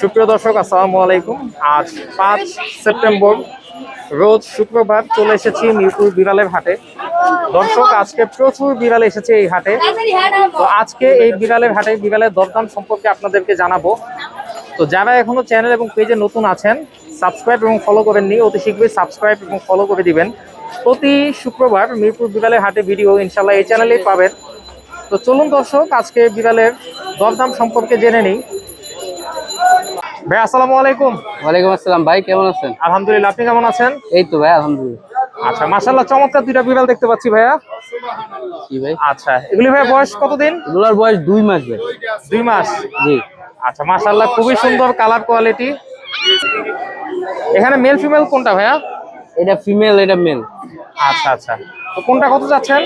সুপ্রিয় দর্শক, আসসালামু আলাইকুম। আজ পাঁচ সেপ্টেম্বর, রোজ শুক্রবার চলে এসেছি মিরপুর বিড়ালের হাটে। দর্শক, আজকে প্রচুর বিড়াল এসেছে এই হাটে। তো আজকে এই বিড়ালের হাটে বিড়ালের দরদাম সম্পর্কে আপনাদেরকে জানাব। তো যারা এখনও চ্যানেল এবং পেজে নতুন আছেন, সাবস্ক্রাইব এবং ফলো করেননি, অতি শীঘ্রই সাবস্ক্রাইব এবং ফলো করে দিবেন। প্রতি শুক্রবার মিরপুর বিড়ালের হাটে ভিডিও ইনশাল্লাহ এই চ্যানেলেই পাবেন। তো চলুন দর্শক, আজকে বিড়ালের দরদাম সম্পর্কে জেনে নিই। ভাই আসসালামু আলাইকুম। ওয়ালাইকুম আসসালাম ভাই কেমন আছেন? আলহামদুলিল্লাহ আপনি কেমন আছেন? এই তো ভাই আলহামদুলিল্লাহ। আচ্ছা মাশাল্লাহ চমৎকার দুইটা বিড়াল দেখতে পাচ্ছি ভাইয়া। কি ভাই? আচ্ছা এগুলি ভাই বয়স কতদিন? এগুলোর বয়স দুই মাস ভাই। দুই মাস? জি। আচ্ছা মাশাল্লাহ খুবই সুন্দর কালার কোয়ালিটি। এখানে মেল ফিমেল কোনটা ভাইয়া? এটা ফিমেল এটা মেল আচ্ছা আচ্ছা। তো কোনটা কত চাচ্ছেন?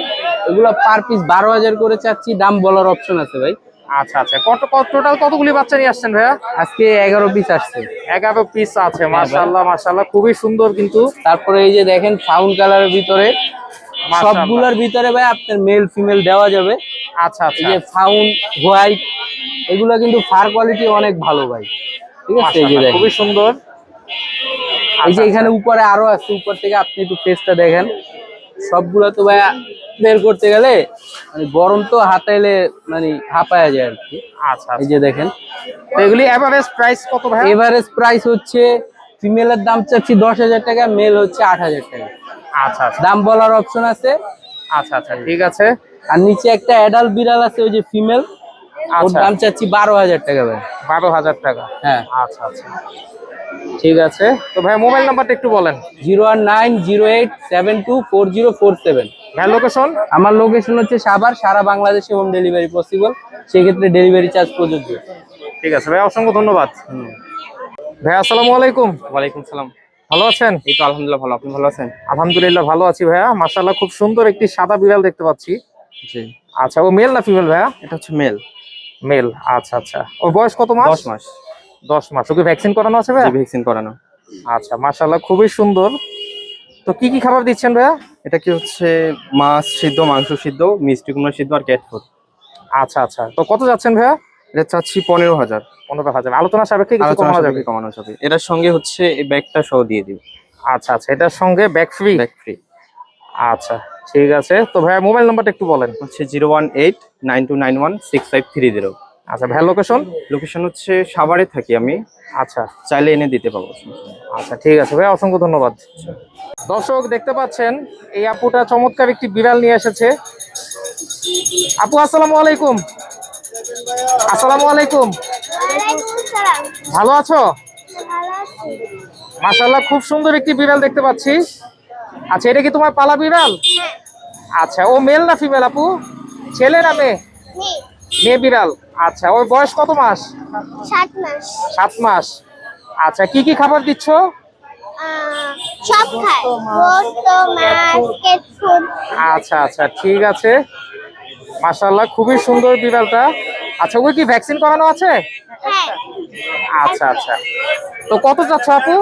এগুলো পার পিস বারো হাজার করে চাচ্ছি দাম বলার অপশন আছে ভাই। আচ্ছা আচ্ছা। কত কত টোটাল কতগুলি বাচ্চা নিয়ে আসছেন ভাইয়া? আজকে এগারো পিস আসছে। এগারো পিস আছে মাশাল্লাহ মাশাল্লাহ খুবই সুন্দর কিন্তু। তারপরে এই যে দেখেন ফাউন কালারের ভিতরে। সবগুলোর ভিতরে ভাই আপনার মেল ফিমেল দেওয়া যাবে। আচ্ছা এই আচ্ছা যে ফাউন হোয়াইট এগুলো কিন্তু ফার কোয়ালিটি অনেক ভালো ভাই। ঠিক আছে এই যে দেখেন। খুবই সুন্দর। এই যে আচ্ছা, এখানে উপরে আরও আছে উপর থেকে আপনি একটু ফেসটা দেখেন। সবগুলো তো ভাই বের করতে গেলে মানে গরম তো হাতাইলে মানে হাঁপায়া যায় আর কি। আচ্ছা এই যে দেখেন। এগুলি এভারেজ প্রাইস কত ভাই এভারেজ প্রাইস হচ্ছে ফিমেলের দাম চাচ্ছি দশ হাজার টাকা মেল হচ্ছে আট হাজার টাকা। আচ্ছা আচ্ছা। দাম বলার অপশন আছে। আচ্ছা আচ্ছা ঠিক আছে। আর নিচে একটা অ্যাডাল্ট বিড়াল আছে ওই যে ফিমেল ওর আচ্ছা। দাম চাচ্ছি বারো হাজার টাকা ভাই। বারো হাজার টাকা। হ্যাঁ। আচ্ছা আচ্ছা। ঠিক আছে। তো ভাই মোবাইল নাম্বারটা একটু বলেন। Zero one nine zero eight seven two four zero four seven. ভাই লোকেশন আমার লোকেশন হচ্ছে সাভার সারা বাংলাদেশে হোম ডেলিভারি পসিবল সেক্ষেত্রে ডেলিভারি চার্জ প্রযোজ্য। ঠিক আছে ভাই অসংখ্য ধন্যবাদ। ভাই আসসালামু আলাইকুম। ওয়ালাইকুম সালাম। ভালো আছেন? এই তো আলহামদুলিল্লাহ ভালো আপনি ভালো আছেন? আলহামদুলিল্লাহ ভালো আছি ভাইয়া। মাশাআল্লাহ খুব সুন্দর একটি সাদা বিড়াল দেখতে পাচ্ছি। জি। আচ্ছা ও মেল না ফিমেল ভাইয়া? এটা হচ্ছে মেল মেল আচ্ছা আচ্ছা। ওর বয়স কত মাস? দশ মাস। দশ মাস। ওকে ভ্যাকসিন করানো আছে ভাইয়া? ভ্যাকসিন করানো। আচ্ছা মাশাআল্লাহ খুবই সুন্দর। তো কি কি খাবার দিচ্ছেন ভাইয়া? এটা কি হচ্ছে মাছ সিদ্ধ মাংস সিদ্ধ মিষ্টি কুমড়া সিদ্ধ আর ক্যাট ফুড আচ্ছা আচ্ছা। তো কত যাচ্ছেন ভাইয়া? এটা চাচ্ছি পনেরো হাজার। পনেরো হাজার। আলোচনা সাপেক্ষে কিছু কমানো যাবে? কমানো যাবে। এটার সঙ্গে হচ্ছে এই ব্যাগটা সহ দিয়ে দিব। আচ্ছা আচ্ছা এটার সঙ্গে ব্যাক ফ্রি ব্যাগ ফ্রি আচ্ছা ঠিক আছে। তো ভাইয়া মোবাইল নাম্বারটা একটু বলেন। হচ্ছে zero one eight nine two nine one six five three zero. আচ্ছা ভাইয়া লোকেশন লোকেশন হচ্ছে সাভারে থাকি আমি। আচ্ছা। চাইলে এনে দিতে পারব আচ্ছা ঠিক আছে ভাই অসংখ্য ধন্যবাদ। দর্শক দেখতে পাচ্ছেন এই আপুটা চমৎকার একটি বিড়াল নিয়ে এসেছে। আপু আসসালামু আলাইকুম। আসসালামু আলাইকুম। ভালো আছো? মাশাল্লাহ খুব সুন্দর একটি বিড়াল দেখতে পাচ্ছি। আচ্ছা এটা কি তোমার পালা বিড়াল? আচ্ছা ও মেল না ফিমেল আপু? ছেলে না মেয়ে। মেয়ে বিড়াল। আচ্ছা ওর বয়স কত মাস? সাত মাস। সাত মাস। আচ্ছা কি কি খাবার দিচ্ছ? সব খায় আচ্ছা আচ্ছা ঠিক আছে। মাশাল্লাহ খুবই সুন্দর বিড়ালটা। আচ্ছা ওই কি ভ্যাকসিন করানো আছে? হ্যাঁ। আচ্ছা আচ্ছা। তো কত যাচ্ছে আপু?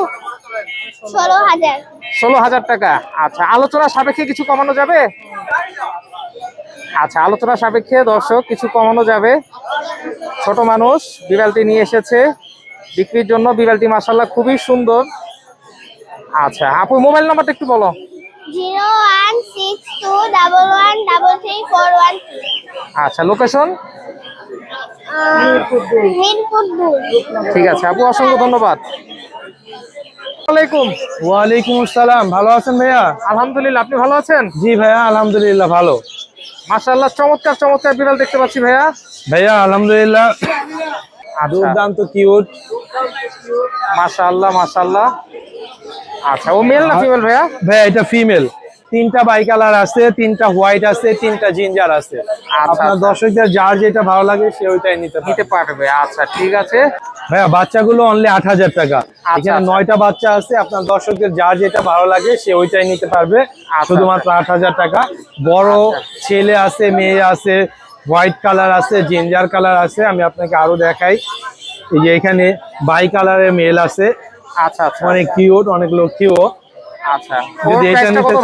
ষোলো হাজার। ষোলো হাজার টাকা। আচ্ছা আলোচনা সাপেক্ষে কিছু কমানো যাবে? আচ্ছা আলোচনা সাপেক্ষে দর্শক কিছু কমানো যাবে। ছোট মানুষ বিড়ালটি নিয়ে এসেছে। বিক্রির জন্য বিড়ালটি মাসাল্লাহ খুবই সুন্দর। আচ্ছা আপু মোবাইল নাম্বারটা একটু বলো। আচ্ছা লোকেশন? ঠিক আছে আপু অসংখ্য ধন্যবাদ। ওয়ালাইকুম। ওয়ালাইকুম আসসালাম ভালো আছেন ভাইয়া? আলহামদুলিল্লাহ আপনি ভালো আছেন? জি ভাইয়া আলহামদুলিল্লাহ ভালো। মাশাআল্লাহ চমৎকার চমৎকার বিড়াল দেখতে পাচ্ছি ভাইয়া। ভাইয়া আলহামদুলিল্লাহ। আচ্ছা। দুর্দান্ত কিউট মাশাআল্লাহ মাশাআল্লাহ। আচ্ছা ও মেল না ফিমেল ভাইয়া? ভাইয়া এটা ফিমেল তিনটা বাই কালার আছে তিনটা হোয়াইট আছে তিনটা জিঞ্জার আছে। আপনার আচ্ছা। দর্শকদের যার যেটা ভালো লাগে সে ওইটাই নিতে নিতে পারবে আচ্ছা ঠিক আছে। ভাইয়া বাচ্চাগুলো অনলি আট হাজার টাকা। এখানে আচ্ছা। নয়টা বাচ্চা আছে আপনার দর্শকদের যার যেটা ভালো লাগে সে ওইটাই নিতে পারবে। শুধুমাত্র আট হাজার টাকা। বড় ছেলে আছে মেয়ে আছে হোয়াইট কালার আছে জিঞ্জার কালার আছে আমি আপনাকে আরও দেখাই। এই যে এখানে বাই কালারের মেল আছে। আচ্ছা আচ্ছা অনেক কিউট অনেক লক্ষ্মীও। আচ্ছা। যদি এটা নিতে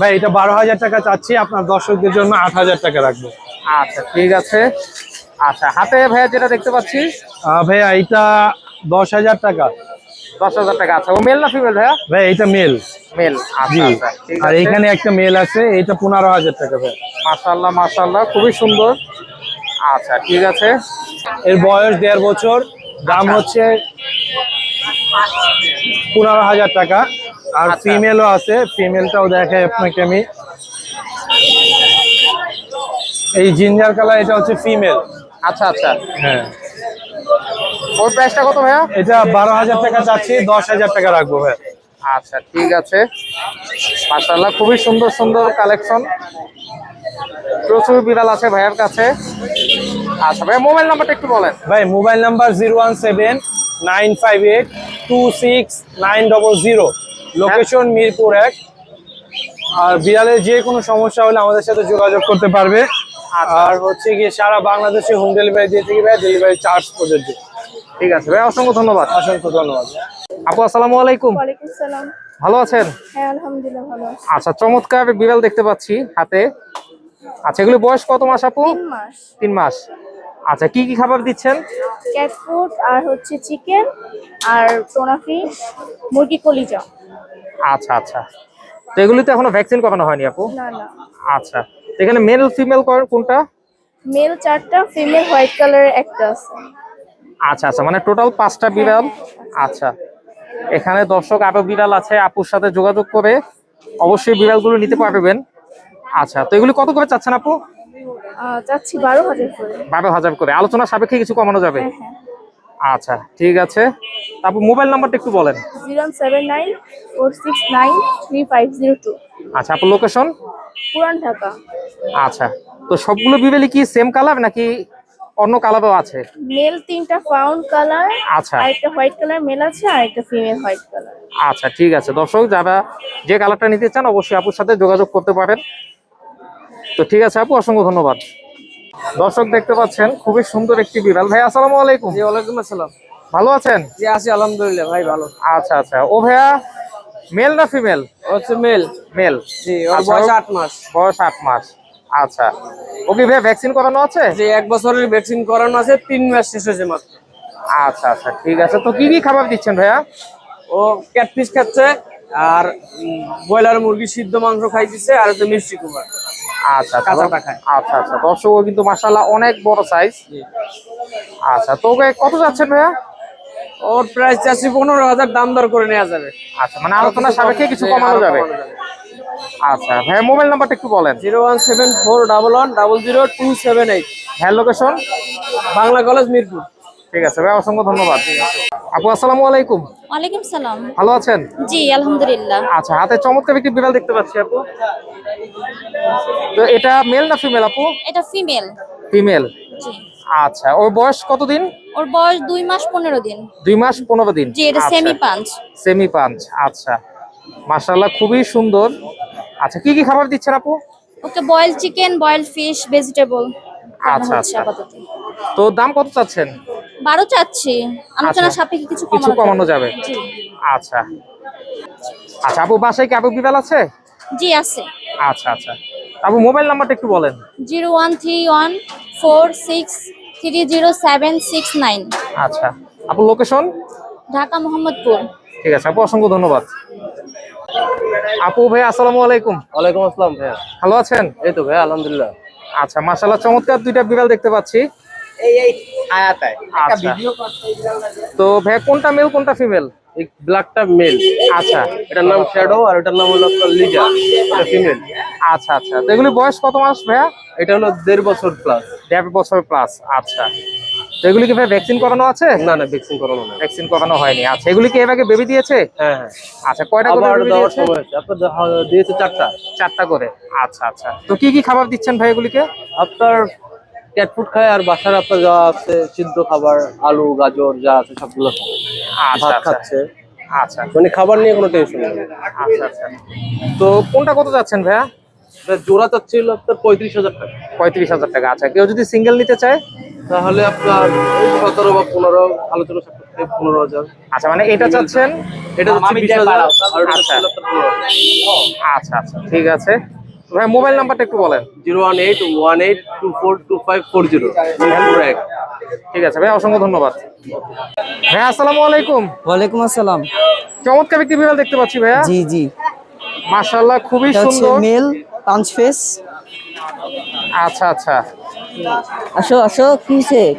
ভাই এটা বারো হাজার টাকা চাচ্ছি আপনার দর্শকদের জন্য আট হাজার টাকা রাখব। আচ্ছা ঠিক আছে। আচ্ছা হাতে ভাইয়া যেটা দেখতে পাচ্ছি? ভাইয়া এটা দশ হাজার টাকা। দশ হাজার টাকা। আচ্ছা ও মেল না ফিমেল ভাইয়া? ভাই এটা মেল। মেল জি। আচ্ছা আচ্ছা ঠিক আর এখানে একটা মেল আছে এটা পনেরো হাজার টাকা ভাই মাশাআল্লাহ মাশাআল্লাহ খুবই সুন্দর। আচ্ছা ঠিক আছে। এর বয়স দেড় বছর দাম আচ্ছা। হচ্ছে পনেরো হাজার টাকা। আর আচ্ছা। ফিমেলও আছে ফিমেলটাও দেখাই আপনাকে আমি। এই জিঞ্জার কালার এটা হচ্ছে ফিমেল। আচ্ছা আচ্ছা। হ্যাঁ। ওর প্রাইসটা কত ভাইয়া? এটা বারো হাজার টাকা চাচ্ছি দশ হাজার টাকা রাখব ভাই। আচ্ছা ঠিক আছে। মাশাআল্লাহ খুবই সুন্দর সুন্দর কালেকশন প্রচুর বিড়াল আছে ভাইয়ার কাছে। আচ্ছা ভাইয়া মোবাইল নাম্বারটা একটু বলেন। ভাই mobile number zero one seven nine five eight two six nine double zero location Mirpur এক। আর বিড়ালের যে কোনো সমস্যা হলে আমাদের সাথে যোগাযোগ করতে পারবে। আর হচ্ছে গিয়ে সারা বাংলাদেশে হোম ডেলিভারি দিয়ে থেকে ভাই ডেলিভারি চার্জ প্রযোজ্য ঠিক আছে ভাই অসংখ্য ধন্যবাদ। অসংখ্য ধন্যবাদ। আপু আসসালামু আলাইকুম। ওয়ালাইকুম সালাম। ভালো আছেন? হ্যাঁ আলহামদুলিল্লাহ ভালো আছি। আচ্ছা চমৎকার বিড়াল দেখতে পাচ্ছি হাতে। আচ্ছা এগুলো বয়স কত মাস আপু? তিন মাস। তিন মাস। আচ্ছা কি কি খাবার দিচ্ছেন? ক্যাট ফুড আর হচ্ছে চিকেন আর টোনা ফিশ মুরগি কলিজা। আচ্ছা আচ্ছা। তো এগুলিতে এখনও ভ্যাকসিন করানো হয়নি আপু? না না। আচ্ছা। তো এখানে মেল ফিমেল কোনটা? মেল চারটা ফিমেল হোয়াইট কালারের একটা আছে। আচ্ছা আচ্ছা মানে টোটাল পাঁচটা বিড়াল? আচ্ছা। এখানে দর্শক আরও বিড়াল আছে আপুর সাথে যোগাযোগ করে অবশ্যই বিড়ালগুলো নিতে পারবেন। আচ্ছা তো এগুলি কত করে চাচ্ছেন আপু? চাচ্ছি বারো হাজার করে। বারো হাজার করে। আলোচনা সাপেক্ষে কিছু কমানো যাবে? হ্যাঁ হ্যাঁ। আচ্ছা ঠিক আছে। তারপর মোবাইল নাম্বারটা একটু বলেন। Zero seven nine four six nine three five zero two. আচ্ছা আপনার লোকেশন? পুরান ঢাকা। আচ্ছা তো সবগুলো বিড়ালই কি সেম কালার নাকি অন্য কালারও আছে? মেল তিনটা ফাউন্ড কালার আচ্ছা। একটা হোয়াইট কালার মেল আছে আর একটা ফিমেল হোয়াইট কালার আচ্ছা ঠিক আছে। দর্শক যারা যে কালারটা নিতে চান অবশ্যই আপুর সাথে যোগাযোগ করতে পারেন। তো ঠিক আছে আপু অসংখ্য ধন্যবাদ। দর্শক দেখতে পাচ্ছেন খুবই সুন্দর একটি বিড়াল ভাই আসসালামু আলাইকুম। জি ওয়ালাইকুম আসসালাম। ভালো আছেন? জি আছি আলহামদুলিল্লাহ ভাই ভালো। আচ্ছা আচ্ছা। ও ভাইয়া মেল না ফিমেল ও হচ্ছে মেল মেল জি ওর আচ্ছা, বয়স ও- আট মাস। বয়স আট মাস। আচ্ছা। ওকে ভাইয়া ভ্যাকসিন করানো আছে? যে এক বছরের ভ্যাকসিন করানো আছে তিন মাস শেষ হয়েছে মাত্র। আচ্ছা আচ্ছা ঠিক আছে। তো কি কি খাবার দিচ্ছেন ভাইয়া? ও ক্যাটফিশ খাচ্ছে আর ব্রয়লার মুরগি সিদ্ধ মাংস খাইতেছে আর হচ্ছে মিষ্টি কুমার আচ্ছা আচ্ছা। কাঁচাটা খায়। আচ্ছা আচ্ছা। দর্শক ও কিন্তু মাসাল্লাহ অনেক বড় সাইজ আচ্ছা তো ওকে কত যাচ্ছেন ভাইয়া? ওর প্রাইস চাচ্ছি পনেরো হাজার দাম দর করে নেওয়া যাবে। আচ্ছা মানে আলোচনা সাপেক্ষে কিছু কমানো যাবে? আচ্ছা ভাইয়া মোবাইল নাম্বারটা একটু বলেন। Zero one seven four double one double zero two seven eight. হ্যাঁ লোকেশন? বাংলা কলেজ মিরপুর। ঠিক আছে ভাই অসংখ্য ধন্যবাদ। আপু আসসালামু আলাইকুম। ওয়ালাইকুম সালাম। ভালো আছেন? জি আলহামদুলিল্লাহ। আচ্ছা হাতে চমৎকার একটি বিড়াল দেখতে পাচ্ছি আপু। তো এটা মেল না ফিমেল আপু? এটা ফিমেল ফিমেল জি। আচ্ছা ওর বয়স কতদিন? ওর বয়স দুই মাস পনেরো দিন। দুই মাস পনেরো দিন। জি এটা সেমি পাঞ্চ সেমি পাঞ্চ আচ্ছা। মাশাল্লাহ খুবই সুন্দর। আচ্ছা কি কি খাবার দিচ্ছেন আপু? Okay boil chicken boil fish vegetable আচ্ছা, আচ্ছা। তো দাম কত চাচ্ছেন? বারো চাচ্ছি। আলোচনা আচ্ছা। সাপেক্ষে কিছু কিছু কমানো যাবে। আচ্ছা। আচ্ছা আপু বাসায় কি আপু বিড়াল আছে? জি আছে। আচ্ছা আচ্ছা। আপু মোবাইল নাম্বারটা একটু বলেন। Zero one three one four six three zero seven six nine আচ্ছা। আপু লোকেশন ঢাকা মোহাম্মদপুর। ঠিক আছে আপু অসংখ্য ধন্যবাদ। আপু ভাই আসসালামু আলাইকুম। ওয়ালাইকুম আসসালাম ভাইয়া। ভালো আছেন? এই তো ভাইয়া আলহামদুলিল্লাহ। আচ্ছা মাশাল্লাহ চমৎকার দুইটা বিড়াল দেখতে পাচ্ছি। এই এই আয়াতায়। আচ্ছা। তো ভাই কোনটা মেল কোনটা ফিমেল এই ব্ল্যাকটা মেল আচ্ছা। এটার নাম শ্যাডো আর এটার নাম হলো আপনার লিজা এটা ফিমেল আচ্ছা আচ্ছা। তো এগুলি বয়স কত মাস ভাইয়া? এটা হলো দেড় বছর প্লাস দেড় বছর প্লাস আচ্ছা। তো এগুলি কি ভাই ভ্যাকসিন করানো আছে? না না ভ্যাকসিন করানো না ভ্যাকসিন করানো হয়নি। আচ্ছা এগুলি কি এর আগে বেবি দিয়েছে? হ্যাঁ হ্যাঁ। আচ্ছা কয়টা করে আবার দেওয়ার? সময় আছে। আপনার দিয়েছে চারটা। চারটা করে। আচ্ছা আচ্ছা। তো কি কি খাবার দিচ্ছেন ভাই এগুলিকে? আপনার ক্যাট ফুড খায় আর বাসার আপনার যা আছে সিদ্ধ খাবার আলু গাজর যা আছে সবগুলো। আচ্ছা ভাত আচ্ছা। খাচ্ছে। আচ্ছা। মানে খাবার নিয়ে কোনো টেনশন নেই। আচ্ছা আচ্ছা। তো কোনটা কত যাচ্ছেন ভাইয়া? জোড়া চাচ্ছিল আপনার পঁয়ত্রিশ হাজার টাকা। পঁয়ত্রিশ হাজার টাকা। আচ্ছা কেউ যদি সিঙ্গেল নিতে চায়? তাহলে আপনার সতেরো বা পনেরো আলোচনা সাপেক্ষে পনেরো হাজার। আচ্ছা মানে এটা চাচ্ছেন? এটা হচ্ছে বিশ হাজার আর আচ্ছা। আচ্ছা আচ্ছা ঠিক আছে। ভাই মোবাইল নাম্বারটা একটু বলেন। Zero one eight one eight two four two five four zero. এক। ঠিক আছে ভাই অসংখ্য ধন্যবাদ। ভাই আসসালামু আলাইকুম। ওয়ালাইকুম আসসালাম। চমৎকার একটি বিড়াল দেখতে পাচ্ছি ভাইয়া। জি জি। মাশাআল্লাহ খুবই সুন্দর। মেল পাঁচ ফেস। আচ্ছা আচ্ছা। আসো আসো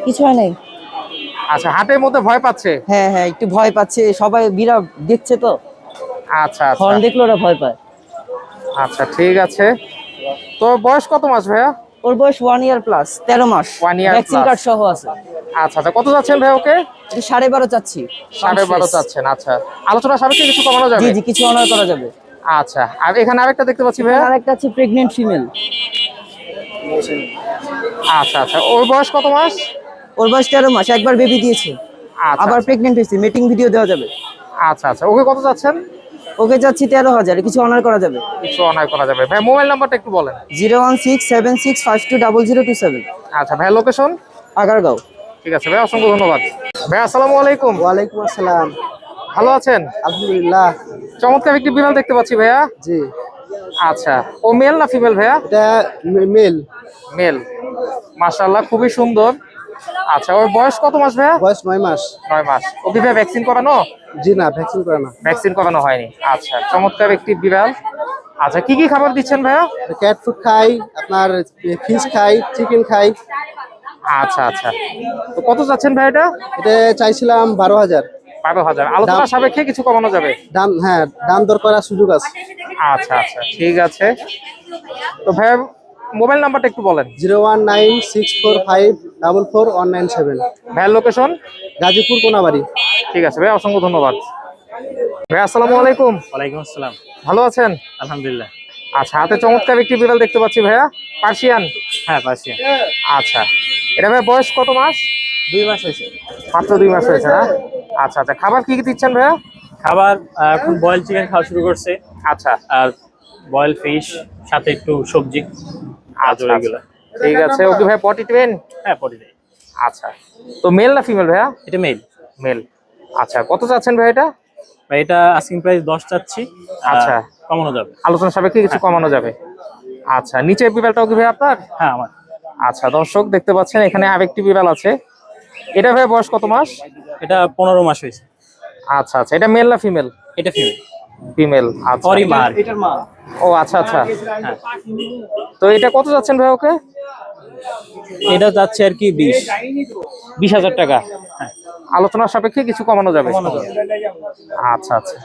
কিছু হয় নাই? আচ্ছা হাটের মধ্যে ভয় পাচ্ছে? হ্যাঁ হ্যাঁ একটু ভয় পাচ্ছে। সবাই দেখছে তো। আচ্ছা আচ্ছা। দেখলে ওরা ভয় পায়। আচ্ছা ঠিক আছে। তো বয়স কত মাস ভাইয়া? ওর বয়স ওয়ান ইয়ার প্লাস তেরো মাস। One year ভ্যাকসিন কার্ড সহ আছে। আচ্ছা আচ্ছা। কত যাচ্ছেন ভাই ওকে? সাড়ে বারো চাচ্ছি। সাড়ে বারো চাচ্ছেন আচ্ছা। আলোচনা সাপেক্ষে কিছু কমানো জি যাবে? জি কিছু অনার করা যাবে। আচ্ছা আর এখানে আরেকটা দেখতে পাচ্ছি ভাইয়া? আর একটা আছে প্রেগনেন্ট ফিমেল আচ্ছা আচ্ছা ওর বয়স কত মাস? ওর বয়স তেরো মাস একবার বেবি দিয়েছে। আচ্ছা আবার প্রেগনেন্ট হয়েছে মিটিং ভিডিও দেওয়া যাবে। আচ্ছা আচ্ছা ওকে কত যাচ্ছেন? ওকে যাচ্ছি তেরো হাজার কিছু অনার করা যাবে। কিছু অনায় করা যাবে। ভাই মোবাইল নাম্বারটা একটু বলেন। Zero one six seven six five two double zero two seven. আচ্ছা ভাই লোকেশন আগারগাঁও। ঠিক আছে ভাই অসংখ্য ধন্যবাদ। ভাই আসসালামু আলাইকুম। ওয়ালাইকুম আসসালাম। ভালো আছেন? আলহামদুলিল্লাহ। চমৎকার একটি বিড়াল দেখতে পাচ্ছি ভাইয়া। জি। আচ্ছা ও মেল না ফিমেল ভাইয়া? এটা মেল মেল মাশাআল্লাহ খুবই সুন্দর। আচ্ছা ওর বয়স কত মাস ভাইয়া? বয়স নয় মাস। নয় মাস। ওকে ভাই ভ্যাকসিন করানো? জি না ভ্যাকসিন করে না ভ্যাকসিন করানো হয়নি। আচ্ছা চমৎকার একটি বিড়াল। আচ্ছা কি কি খাবার দিচ্ছেন ভাইয়া? ক্যাট ফুড খাই আপনার ফিশ খাই চিকেন খাই। আচ্ছা আচ্ছা। তো কত যাচ্ছেন ভাই এটা? এটা চাইছিলাম বারো হাজার। বারো হাজার আলোচনা সাপেক্ষে কিছু কমানো যাবে? দাম হ্যাঁ দাম দর করার সুযোগ আছে। আচ্ছা আচ্ছা ঠিক আছে। তো ভাইয়া মোবাইল নাম্বারটা একটু বলেন। Zero one nine six four five double four one nine seven. ভাইয়ের লোকেশন? গাজীপুর কোনাবাড়ি। ঠিক আছে ভাই অসংখ্য ধন্যবাদ। ভাই আসসালামু আলাইকুম। ওয়ালাইকুম আসসালাম। ভালো আছেন? আলহামদুলিল্লাহ। আচ্ছা হাতে চমৎকার একটি বিড়াল দেখতে পাচ্ছি ভাইয়া। পার্সিয়ান? হ্যাঁ পাচ্ছি আচ্ছা। এটা ভাই বয়স কত মাস? দুই মাস হয়েছে। মাত্র দুই মাস হয়েছে না? আচ্ছা আচ্ছা। খাবার কি কি দিচ্ছেন ভাইয়া? খাবার এখন বয়েল চিকেন খাওয়া শুরু করছে। আচ্ছা। আর বয়েল ফিশ সাথে একটু সবজি আচ্ছা এগুলো। ঠিক আছে ওকে ভাই পটি ট্রেন হ্যাঁ পরে দেয় আচ্ছা। তো মেল না ফিমেল ভাইয়া? এটা মেল মেল আচ্ছা কত চাচ্ছেন ভাই এটা? ভাই এটা আস্কিং প্রাইস দশ চাচ্ছি। আচ্ছা। কমানো যাবে। আলোচনা সাপেক্ষে কিছু কমানো যাবে। আচ্ছা নিচে বিড়ালটাও কি ভাই আপনার? হ্যাঁ আমার। আচ্ছা দর্শক দেখতে পাচ্ছেন এখানে আরেকটি বিড়াল আছে। এটা ভাই বয়স কত মাস? এটা পনেরো মাস হয়েছে। আচ্ছা আচ্ছা। এটা মেল না ফিমেল এটা ফিমেল ফিমেল আচ্ছা। সরি মার ও আচ্ছা আচ্ছা। হ্যাঁ। তো এটা কত যাচ্ছেন ভাই ওকে? এটা যাচ্ছে আর কি বিশ। বিশ হাজার টাকা। আলোচনার সাপেক্ষে কিছু কমানো যাবে। আচ্ছা আচ্ছা।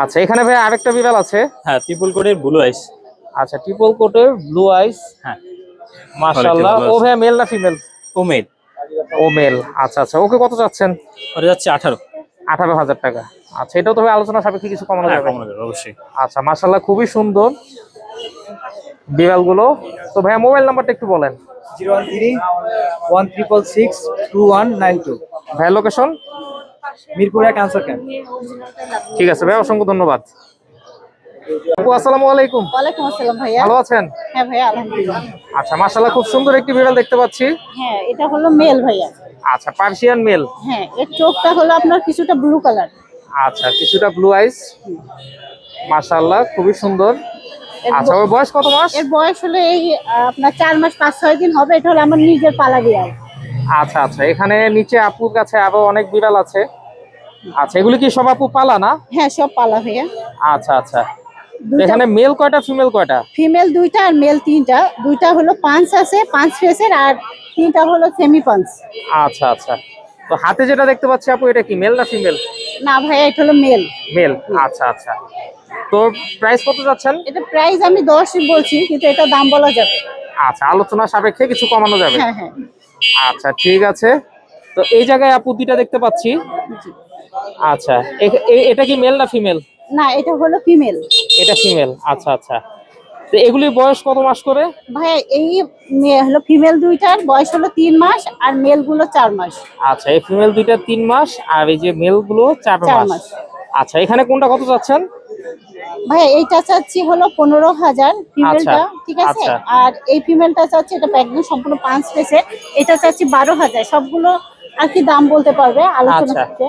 আচ্ছা এখানে ভাই আরেকটা বিড়াল আছে। হ্যাঁ ত্রিপুল কোডের ব্লু আইস আচ্ছা ট্রিপল কোটের ব্লু আইস হ্যাঁ। মাশাআল্লাহ। ও ভাই মেল না ফিমেল ও মেল ও মেল আচ্ছা আচ্ছা। ওকে কত যাচ্ছেন ওটা যাচ্ছে আঠারো। আঠারো হাজার টাকা। আচ্ছা এটাও তো ভাই আলোচনা সাপেক্ষে কিছু কমানো যাবে। কমানো যাবে অবশ্যই। আচ্ছা মাশাআল্লাহ খুবই সুন্দর বিড়ালগুলো। তো ভাইয়া মোবাইল নাম্বারটা একটু বলেন। Zero one three one triple six two one nine two. ভাইয়া লোকেশন মিরপুরে ক্যান্সার ক্যাম্প। ঠিক আছে ভাই অসংখ্য ধন্যবাদ। আপু আসসালামু আলাইকুম। ওয়ালাইকুম আসসালাম ভাইয়া। ভালো আছেন? হ্যাঁ ভাইয়া আলহামদুলিল্লাহ। আচ্ছা মাশাআল্লাহ খুব সুন্দর একটি বিড়াল দেখতে পাচ্ছি। হ্যাঁ এটা হলো মেল ভাইয়া। আচ্ছা পার্সিয়ান মেল। হ্যাঁ এর চোখটা হলো আপনার কিছুটা ব্লু কালার আচ্ছা কিছুটা ব্লু আইস মাশাআল্লাহ খুবই সুন্দর। আচ্ছা ওর বয়স কত মাস? এর বয়স হলো এই আপনার চার মাস পাঁচ ছয় দিন হবে। এটা হলো আমার নিজের পালা বিড়াল আচ্ছা আচ্ছা এখানে নিচে আপুর কাছে আরও অনেক বিড়াল আছে। আচ্ছা এগুলি কি সব আপু পালা না? হ্যাঁ সব পালা ভাইয়া। আচ্ছা আচ্ছা। এখানে মেল কয়টা ফিমেল কয়টা? ফিমেল দুইটা আর মেল তিনটা। দুইটা হলো পাঁচ আছে পাঁচ ফেসের আর তিনটা হলো সেমি পাঁচ আচ্ছা আচ্ছা। তো হাতে যেটা দেখতে পাচ্ছি আপু এটা কি মেল না ফিমেল না ভাইয়া এটা হলো মেল মেল আচ্ছা আচ্ছা। তো প্রাইস কত যাচ্ছেন? এটা প্রাইস আমি দশ বলছি কিন্তু এটা দাম বলা যাবে। আচ্ছা আলোচনা সাপেক্ষে কিছু কমানো যাবে। হ্যাঁ হ্যাঁ। আচ্ছা ঠিক আছে। তো এই জায়গায় আপু দুইটা দেখতে পাচ্ছি। আচ্ছা এটা কি মেল না ফিমেল না এটা হলো ফিমেল এটা ফিমেল আচ্ছা আচ্ছা। তো এগুলির বয়স কত মাস করে? ভাইয়া এই মে- হলো ফিমেল দুইটার বয়স হলো তিন মাস আর মেলগুলো চার মাস। আচ্ছা এই ফিমেল দুইটা তিন মাস আর এই যে মেলগুলো চার মাস। আচ্ছা এখানে কোনটা কত চাচ্ছেন? ভাইয়া এইটা চাচ্ছি হলো পনেরো হাজার ফিমেলটা আচ্ছা, ঠিক আছে? আচ্ছা। আর এই ফিমেলটা চাচ্ছি এটা একদম সম্পূর্ণ পাঁচ পেসের। এটা চাচ্ছি বারো হাজার সবগুলো আর কি দাম বলতে পারবে আলোচনা আচ্ছা। করতে।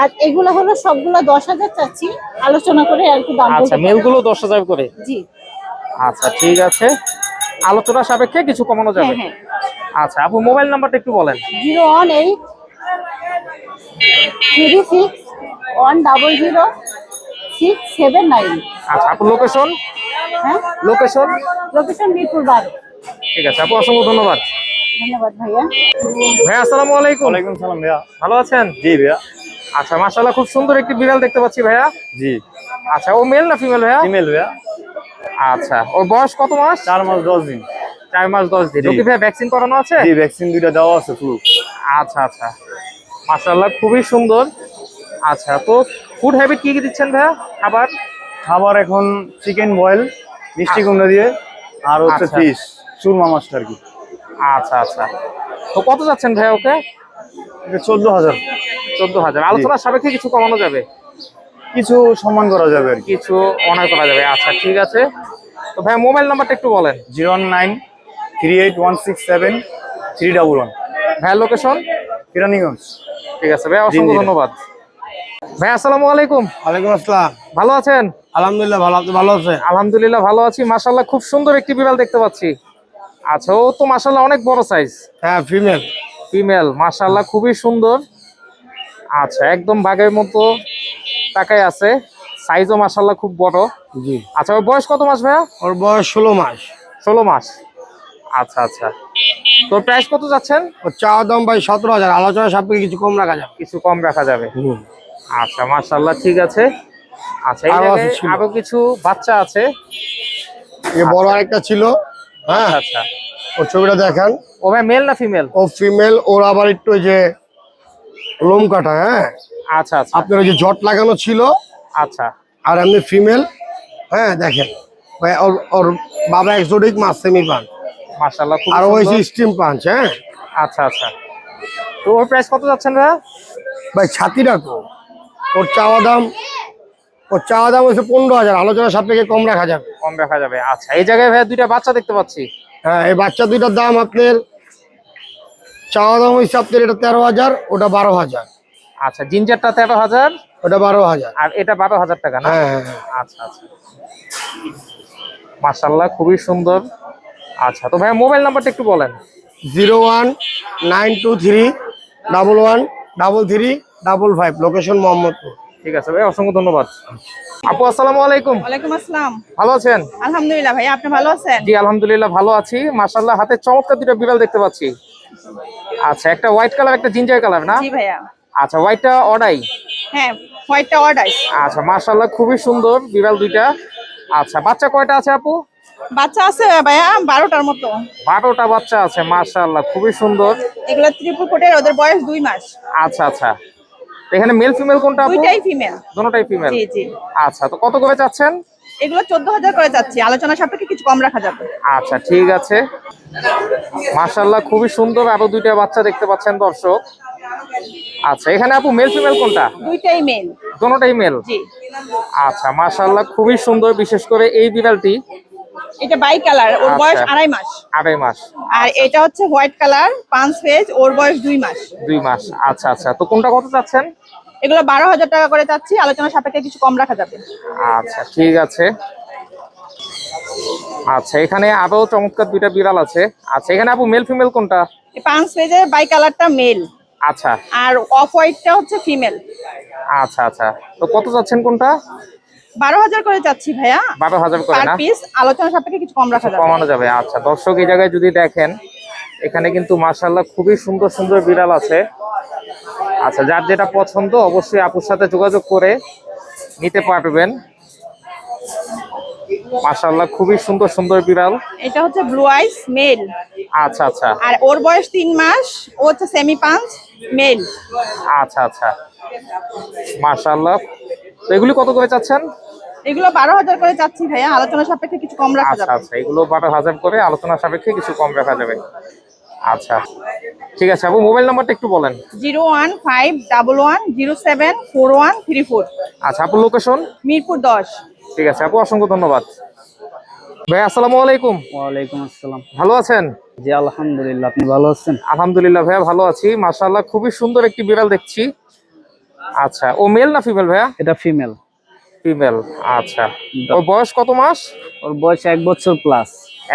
আর এগুলো হলো সবগুলো দশ হাজার চাচ্ছি। আলোচনা করে আর কি দাম আচ্ছা বলতে মেল পারবে। গুলো দশ হাজার করে? জি। আচ্ছা ঠিক আছে। আলোচনা সাপেক্ষে কিছু কমানো যাবে? হ্যাঁ হ্যাঁ। আচ্ছা আপু মোবাইল নাম্বারটা একটু বলেন। Zero one eight three six one double zero six seven nine. আচ্ছা আপু লোকেশন? হ্যাঁ? লোকেশন? লোকেশন মিরপুর বারো ঠিক আছে আপু অসংখ্য ধন্যবাদ। ধন্যবাদ ভাইয়া। ভাইয়া আসসালামু আলাইকুম। ওয়ালাইকুম সালাম ভাইয়া। ভালো আছেন? জি ভাইয়া। আচ্ছা মাশাআল্লাহ খুব সুন্দর একটি বিড়াল দেখতে পাচ্ছি ভাইয়া। জি। আচ্ছা ও মেল না ফিমেল ভাইয়া? ফিমেল ভাইয়া। আচ্ছা ওর বয়স কত মাস? চার মাস দশ দিন। চার মাস দশ দিন। ওকে ভাইয়া ভ্যাকসিন করানো আছে? জি ভ্যাকসিন দুইটা দেওয়া আছে ফ্লু আচ্ছা আচ্ছা। মাশাআল্লাহ খুবই সুন্দর। আচ্ছা তো ফুড হ্যাবিট কি কি দিচ্ছেন ভাইয়া? খাবার? খাবার এখন চিকেন বয়েল মিষ্টি কুমড়া দিয়ে আর হচ্ছে আচ্ছা। ফিশ চুরমা মাছটা আর কি। আচ্ছা আচ্ছা। তো কত যাচ্ছেন ভাইয়া ওকে? চোদ্দ হাজার। চোদ্দ হাজার। আলোচনার সাপেক্ষে কিছু কমানো যাবে? কিছু সম্মান করা যাবে কিছু অনার করা যাবে। আচ্ছা ঠিক আছে। তো ভাই মোবাইল নাম্বারটা একটু বলেন। Zero one nine three eight one six seven three double one. ভাইয়া লোকেশন কিরানীগঞ্জ ঠিক আছে ভাইয়া অসংখ্য। ধন্যবাদ। ভাই আসসালামু আলাইকুম। ওয়ালাইকুম আসসালাম। ভালো আছেন? আলহামদুলিল্লাহ ভালো আপনি ভালো আছেন? আলহামদুলিল্লাহ ভালো আছি। মাশাল্লাহ খুব সুন্দর একটি বিড়াল দেখতে পাচ্ছি। আচ্ছা ও তো মাশাল্লাহ অনেক বড় সাইজ হ্যাঁ ফিমেল ফিমেল মাশাল্লাহ খুবই সুন্দর। আচ্ছা একদম বাঘের মতো তাকাই আছে। সাইজও মাশাল্লাহ খুব বড়। জি। আচ্ছা ওর বয়স কত মাস ভাইয়া? ওর বয়স ষোলো মাস। ষোলো মাস। আচ্ছা আচ্ছা। তো প্রাইস কত যাচ্ছেন? ওর চাওয়া দাম ভাই সতেরো হাজার। আলোচনা সাপেক্ষে কিছু কম রাখা যাবে। কিছু কম রাখা যাবে। আচ্ছা মাশাল্লাহ ঠিক আছে। আচ্ছা আরও কিছু বাচ্চা আছে? এ বড় আরেকটা ছিল। হ্যাঁ। আচ্ছা ওর ছবিটা দেখান। ও ভাই মেল না ফিমেল ও ফিমেল ওর আবার একটু যে লোম কাটা হ্যাঁ? আচ্ছা আচ্ছা। আপনার ওই যে জট লাগানো ছিল আচ্ছা। আর এমনি ফিমেল হ্যাঁ দেখেন। ভাই ওর ওর বাবা এক্সোটিক মাছ সেমি পান মাশাল্লাহ খুব আর ওই। স্টিম পাঞ্চ হ্যাঁ? আচ্ছা আচ্ছা। তো ওর প্রাইস কত যাচ্ছেন ভাইয়া? ভাই ছাতি রাখো ওর চাওয়া দাম ওর চাওয়া দাম হচ্ছে পনেরো হাজার। আলোচনা সাপেক্ষে কম রাখা যাবে। কম রাখা যাবে। আচ্ছা এই জায়গায় ভাইয়া দুইটা বাচ্চা দেখতে পাচ্ছি। হ্যাঁ এই বাচ্চা দুইটার দাম আপনার চাওয়া দাম হচ্ছে আপনার এটা তেরো হাজার ওটা বারো হাজার। আচ্ছা জিঞ্জারটা তেরো হাজার? ওটা বারো হাজার। আর এটা বারো হাজার টাকা না? হ্যাঁ হ্যাঁ হ্যাঁ। আচ্ছা আচ্ছা। মাশাল্লাহ খুবই সুন্দর। আচ্ছা তো ভাইয়া মোবাইল নাম্বারটা একটু বলেন। Zero one nine two three double one double three double five location Mohammadpur. ঠিক আছে ভাই অসংখ্য ধন্যবাদ। আপু আসসালামু আলাইকুম। ওয়ালাইকুম আসসালাম। ভালো আছেন? আলহামদুলিল্লাহ ভাই আপনি ভালো আছেন? জি আলহামদুলিল্লাহ ভালো আছি। মাশাল্লাহ হাতে চমৎকার দুটো বিড়াল দেখতে পাচ্ছি। আচ্ছা একটা হোয়াইট কালার একটা জিঞ্জার কালার না? জি ভাইয়া। আচ্ছা হোয়াইটটা অর্ডাই হ্যাঁ হোয়াইটটা অর্ডার আচ্ছা মাশাল্লাহ খুবই সুন্দর বিড়াল দুইটা। আচ্ছা বাচ্চা কয়টা আছে আপু? বাচ্চা আছে ভাইয়া বারোটার মতো। বারোটা বাচ্চা আছে মাশাল্লাহ খুবই সুন্দর। এগুলো ত্রিপুর কোটের ওদের বয়স দুই মাস। আচ্ছা আচ্ছা। এখানে মেল ফিমেল কোনটা আপু? দুইটাই ফিমেল দুটোটাই ফিমেল জি জি। আচ্ছা তো কত করে চাচ্ছেন? এগুলো চোদ্দ হাজার করে যাচ্ছে। আলোচনা সাপেক্ষে কিছু কম রাখা যাবে। আচ্ছা ঠিক আছে। মাশাল্লাহ খুবই সুন্দর আরও দুইটা বাচ্চা দেখতে পাচ্ছেন দর্শক। আচ্ছা এখানে আপু মেল ফিমেল কোনটা? দুইটাই মেল দুটোটাই মেল জি। আচ্ছা মাশাল্লাহ খুবই সুন্দর বিশেষ করে এই বিড়ালটি। এটা বাই কালার ওর বয়স আচ্ছা। আড়াই মাস। আড়াই মাস। আর এটা হচ্ছে হোয়াইট কালার পাঁচ পেজ ওর বয়স দুই মাস। দুই মাস। আচ্ছা আচ্ছা তো কোনটা কত চাচ্ছেন? এগুলো বারো হাজার টাকা করে চাচ্ছি আলোচনা সাপেক্ষে কিছু কম রাখা যাবে। আচ্ছা ঠিক আছে। আচ্ছা এখানে আরও চমৎকার দুইটা বিড়াল আছে। আচ্ছা এখানে আপু মেল ফিমেল কোনটা? এই পাঁচ পেজের বাই কালারটা মেল আচ্ছা। আর অফ হোয়াইটটা হচ্ছে ফিমেল আচ্ছা আচ্ছা। তো কত চাচ্ছেন কোনটা? বারো হাজার করে যাচ্ছি ভাইয়া। বারো হাজার করে না? পিস আলোচনা সাপেক্ষে কিছু কম রাখা যাবে। কমানো যাবে আচ্ছা। দর্শক এই জায়গায় যদি দেখেন এখানে কিন্তু মার্শাল্লাহ খুবই সুন্দর সুন্দর বিড়াল আছে। আচ্ছা যার যেটা পছন্দ অবশ্যই আপুর সাথে যোগাযোগ করে নিতে পারবেন। মার্শাল্লাহ খুবই সুন্দর সুন্দর বিড়াল। এটা হচ্ছে ব্লু আইস মেল আচ্ছা আচ্ছা। আর ওর বয়স তিন মাস ও হচ্ছে সেমি পাঁচ মেল আচ্ছা আচ্ছা। মার্শাল্লাহ তো এগুলি কত করে চাচ্ছেন? এগুলো বারো হাজার করে চাচ্ছি ভাইয়া আলোচনা সাপেক্ষে কিছু কম রাখা আচ্ছা যাবে। আচ্ছা এগুলো বারো হাজার করে আলোচনা সাপেক্ষে কিছু কম রাখা যাবে। আচ্ছা ঠিক আছে আপু মোবাইল নাম্বারটা একটু বলেন। Zero one five double one zero seven four one three four. আচ্ছা আপু লোকেশন? মিরপুর দশ। ঠিক আছে আপু অসংখ্য ধন্যবাদ। ভাই আসসালামু আলাইকুম। ওয়ালাইকুম আসসালাম। ভালো আছেন? জি আলহামদুলিল্লাহ আপনি ভালো আছেন? আলহামদুলিল্লাহ ভাইয়া ভালো আছি। মাশাআল্লাহ খুবই সুন্দর একটি বিড়াল দেখছি। আচ্ছা ও মেল না ফিমেল ভাইয়া? এটা ফিমেল ফিমেল আচ্ছা। ওর বয়স কত মাস? ওর বয়স এক বছর প্লাস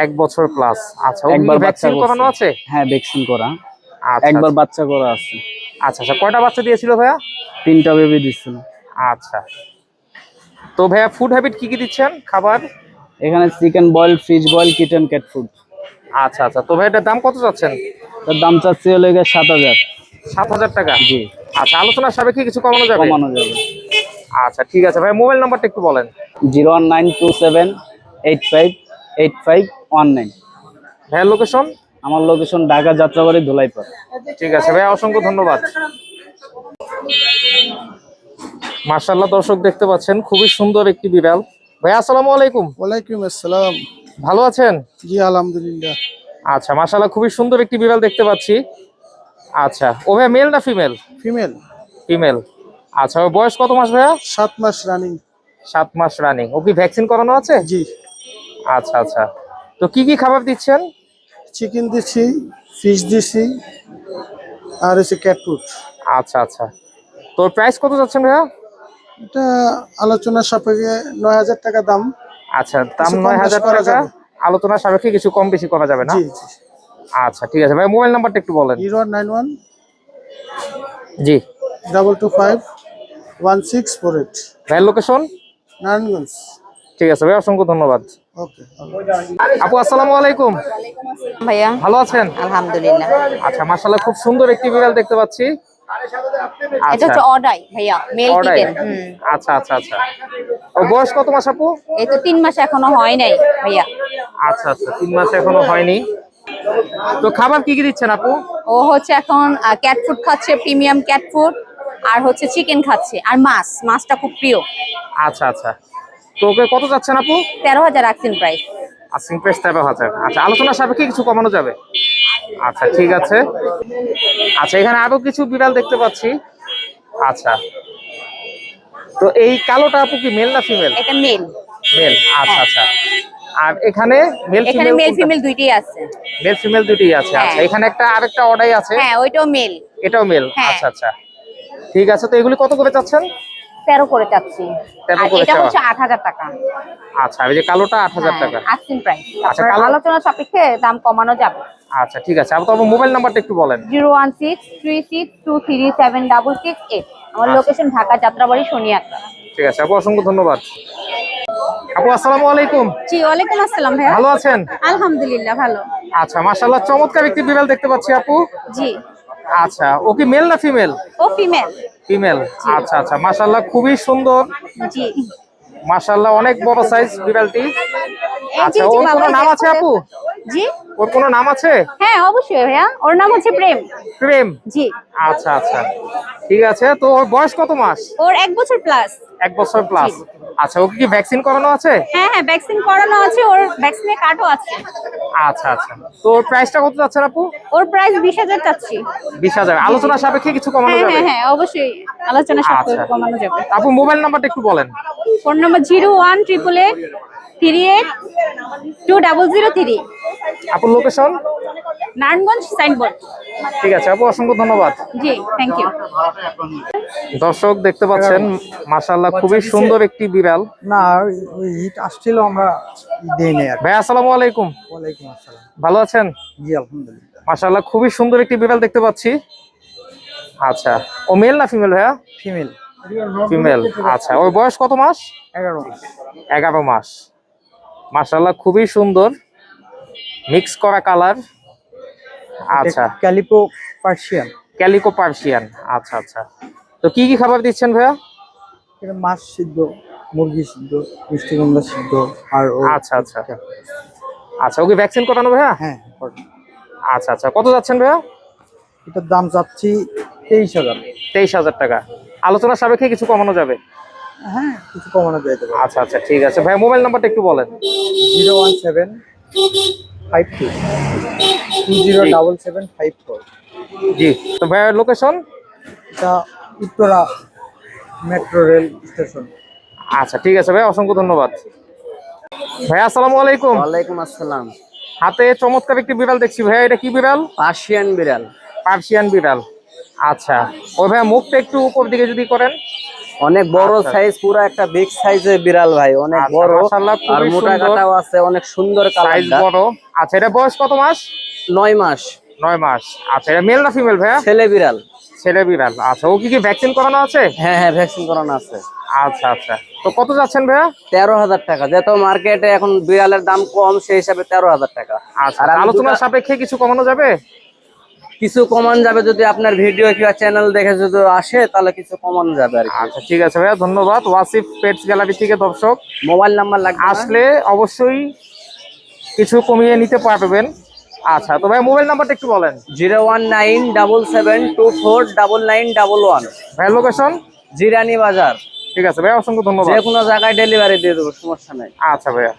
এক বছর প্লাস আচ্ছা। একবার বাচ্চা ভ্যাকসিন করানো আছে? হ্যাঁ ভ্যাকসিন করা। আচ্ছা একবার বাচ্চা করা আছে। আচ্ছা আচ্ছা। কয়টা বাচ্চা দিয়েছিল ভাইয়া? তিনটা বেবি দিচ্ছিল আচ্ছা। তো ভাইয়া ফুড হ্যাবিট কি কি দিচ্ছেন? খাবার? এখানে chicken boil fish boil kitten cat food আচ্ছা আচ্ছা। তো ভাই এটার দাম কত চাচ্ছেন? তার দাম চাচ্ছি হলে সাত হাজার। সাত হাজার টাকা? জি। আচ্ছা আলোচনার সাপেক্ষে কিছু কমানো যাবে? কমানো যাবে। আচ্ছা ঠিক আছে। ভাই মোবাইল নাম্বারটা একটু বলেন। Zero one nine two seven eight five eight five one nine. ভাইয়ার লোকেশন আমার লোকেশন ঢাকা যাত্রাবাড়ি ধুলাইপাড়। ঠিক আছে ভাই অসংখ্য ধন্যবাদ। মার্শাল্লাহ দর্শক দেখতে পাচ্ছেন খুবই সুন্দর একটি বিড়াল। ভাই আসসালামু আলাইকুম। ওয়ালাইকুম আসসালাম। ভালো আছেন? জি আলহামদুলিল্লাহ। আচ্ছা মার্শাল্লাহ খুবই সুন্দর একটি বিড়াল দেখতে পাচ্ছি। আচ্ছা ও ভাইয়া মেল না ফিমেল ফিমেল ফিমেল আচ্ছা ওর বয়স কত মাস ভাইয়া? সাত মাস রানিং সাত মাস রানিং ও কি ভ্যাকসিন করানো আছে? জি। আচ্ছা আচ্ছা। তো কি কি খাবার দিচ্ছেন? চিকেন দিছি ফিশ দিছি আর হচ্ছে ক্যাট ফুড আচ্ছা আচ্ছা। তোর প্রাইস কত যাচ্ছেন ভাইয়া? এটা আলোচনার সাপেক্ষে নয় হাজার টাকা দাম। আচ্ছা দাম নয় হাজার টাকা। আলোচনা সাপেক্ষে কিছু কম বেশি করা যাবে না? আচ্ছা ঠিক আছে। ভাই মোবাইল নাম্বারটা একটু বলেন। জিরো নাইন ওয়ান জি। Double two five one six four eight. ভাইয়ের লোকেশন নারায়ণগঞ্জ। ঠিক আছে ভাই অসংখ্য ধন্যবাদ। আপু আসসালামু আলাইকুম। ভাইয়া? ভালো আছেন? আলহামদুলিল্লাহ। আচ্ছা মাশাআল্লাহ খুব সুন্দর একটি বিড়াল দেখতে পাচ্ছি। এটা আচ্ছা। হচ্ছে অডাই ভাইয়া মেল কিটেন আচ্ছা আচ্ছা আচ্ছা। ওর বয়স কত মাস আপু? এই তো তিন মাস এখনও হয় নাই ভাইয়া। আচ্ছা আচ্ছা তিন মাস এখনও হয়নি। তো খাবার কি কি দিচ্ছেন আপু? ও হচ্ছে এখন ক্যাট ফুড খাচ্ছে প্রিমিয়াম ক্যাট ফুড আর হচ্ছে চিকেন খাচ্ছে আর মাছ মাছটা খুব প্রিয়। আচ্ছা আচ্ছা। তো ওকে কত যাচ্ছেন আপু? তেরো হাজার রাখছেন প্রাইস আসিং প্রেস তেরো হাজার। আচ্ছা আলোচনা সাপেক্ষে কিছু কমানো যাবে? আচ্ছা ঠিক আছে। আচ্ছা এখানে আরও কিছু বিড়াল দেখতে পাচ্ছি। আচ্ছা। তো এই কালোটা আপু কি মেল না ফিমেল এটা মেল মেল আচ্ছা আচ্ছা। আর এখানে মেল এখানে মেল ফিমেল দুইটাই আছে। মেল ফিমেল দুটোই আছে। হ্যাঁ। আচ্ছা এখানে একটা আরেকটা অর্ডাই আছে। হ্যাঁ ওইটাও মেল এটাও মেল হ্যাঁ। আচ্ছা আচ্ছা। ঠিক আছে তো এগুলি কত করে চাচ্ছেন? তেরো করে চাচ্ছি। 13 এটা হচ্ছে আট হাজার টাকা। আচ্ছা এই যে কালোটা আট হাজার টাকা। আসছেন প্রাইস আচ্ছা, কালো- আলোচনা সাপেক্ষে দাম কমানো যাবে। আচ্ছা ঠিক আছে। আবার তো মোবাইল নাম্বারটা একটু বলেন। Zero one six three six two three seven double six eight. আমার আচ্ছা। লোকেশন ঢাকা যাত্রাবাড়ি শনিয়াত্রা ঠিক আছে আপু অসংখ্য ধন্যবাদ। আপু আসসালামু আলাইকুম। জি ওয়ালাইকুম আসসালাম ভাইয়া। ভালো আছেন? আলহামদুলিল্লাহ ভালো। আচ্ছা মাশাআল্লাহ চমৎকার একটি বিড়াল দেখতে পাচ্ছি আপু। জি। আচ্ছা ও কি মেল না ফিমেল ও ফিমেল ফিমেল আচ্ছা আচ্ছা মাশাআল্লাহ খুবই সুন্দর। জি। মাশাআল্লাহ অনেক বড় সাইজ বিড়ালটি। আচ্ছা ওর কোনো নাম আছে আপু? জি? ওর কোনো নাম আছে? হ্যাঁ অবশ্যই ভাইয়া। ওর নাম হচ্ছে প্রেম। প্রেম? জি। আচ্ছা আচ্ছা। ঠিক আছে তো ওর বয়স কত মাস? ওর এক বছর প্লাস এক বছর প্লাস আচ্ছা ওকে কি ভ্যাকসিন করানো আছে? হ্যাঁ হ্যাঁ ভ্যাকসিন করানো আছে। ওর ভ্যাকসিনের কার্ডও আছে। আচ্ছা আচ্ছা। তো ওর প্রাইসটা কত যাচ্ছে আপু? ওর প্রাইস বিশ হাজার চাচ্ছি। বিশ হাজার। আলোচনা সাপেক্ষে কিছু কমানো হ্যাঁ যাবে? হ্যাঁ হ্যাঁ অবশ্যই। আলোচনা সাপেক্ষে আচ্ছা। কমানো যাবে। আপু মোবাইল নাম্বারটা একটু বলেন। Phone number zero one triple eight three eight two double zero three. আপুর লোকেশন নারায়ণগঞ্জ সাইনবোর্ড। ঠিক আছে আপু অসংখ্য ধন্যবাদ। জি থ্যাংক ইউ দর্শক দেখতে পাচ্ছেন মাশাআল্লাহ খুবই সুন্দর একটি বিড়াল। না হিট আসছিল আমরা দেই আর ভাই আসসালামু আলাইকুম। ওয়ালাইকুম আসসালাম। ভালো আছেন? জি আলহামদুলিল্লাহ। মাশাআল্লাহ খুবই সুন্দর একটি বিড়াল দেখতে পাচ্ছি। আচ্ছা ও মেল না ফিমেল ভাইয়া? ফিমেল ফিমেল আচ্ছা ওর বয়স কত মাস? এগারো মাস। এগারো মাস। মাশাআল্লাহ খুবই সুন্দর। মিক্স করা কালার আচ্ছা। ক্যালিপো পার্সিয়ান ক্যালিকো পার্সিয়ান আচ্ছা আচ্ছা। তো কি কি খাবার দিচ্ছেন ভাইয়া? এটা মাছ সিদ্ধ মুরগি সিদ্ধ মিষ্টি কুমড়া সিদ্ধ আর ও আচ্ছা আচ্ছা। আচ্ছা ওকে ভ্যাকসিন করানো ভাইয়া? হ্যাঁ আচ্ছা আচ্ছা। কত যাচ্ছেন ভাইয়া? এটার দাম চাচ্ছি তেইশ হাজার। তেইশ হাজার টাকা। আলোচনা সাপেক্ষে কিছু কমানো যাবে। হ্যাঁ কিছু কমানো যায় তো আচ্ছা আচ্ছা ঠিক আছে। ভাই মোবাইল নাম্বারটা একটু বলেন। Zero one seven five two. Two zero double seven five four. জি। তো ভাইয়ের লোকেশন? এটা উত্তরা মেট্রো রেল স্টেশন। আচ্ছা ঠিক আছে ভাই অসংখ্য ধন্যবাদ। ভাই আসসালামু আলাইকুম। ওয়ালাইকুম আসসালাম। হাতে চমৎকার একটি বিড়াল দেখছি। ভাইয়া এটা কি বিড়াল? পার্সিয়ান বিড়াল। পার্সিয়ান বিড়াল। আচ্ছা। ও ভাইয়া মুখটা একটু উপর দিকে যদি করেন। অনেক বড় আচ্ছা। সাইজ পুরো একটা বিগ সাইজের বিড়াল ভাই অনেক আচ্ছা, বড়। আর মোটা। কাটাও আছে অনেক সুন্দর সাইজ বড়। আচ্ছা এটা বয়স কত মাস? নয় মাস। নয় মাস। আচ্ছা এটা মেল না ফিমেল ভাইয়া? ছেলে বিড়াল। ছেলে বিড়াল। আচ্ছা ও কি কি ভ্যাকসিন করানো আছে? হ্যাঁ হ্যাঁ ভ্যাকসিন করানো আছে। আচ্ছা আচ্ছা। তো কত যাচ্ছেন ভাইয়া? তেরো হাজার টাকা। যেহেতু মার্কেটে এখন বিড়ালের দাম কম সেই হিসাবে তেরো হাজার টাকা। আচ্ছা আলোচনার সাপেক্ষে কিছু কমানো যাবে? কিছু কমান যাবে যদি আপনার ভিডিও কিংবা চ্যানেল দেখে যদি আসে তাহলে কিছু কমানো যাবে আর আচ্ছা ঠিক আছে ভাইয়া ধন্যবাদ। ওয়াসিফ পেটস গ্যালারি থেকে দর্শক। মোবাইল নাম্বার লাগবে আসলে অবশ্যই কিছু কমিয়ে নিতে পারবেন। আচ্ছা তো ভাই মোবাইল নাম্বারটা একটু বলেন। Zero one nine double seven two four double nine double one. ভাই লোকেশন জিরানি বাজার। ঠিক আছে ভাই অসংখ্য ধন্যবাদ। যে কোনো জায়গায় ডেলিভারি দিয়ে দেবো সমস্যা নাই। আচ্ছা ভাইয়া।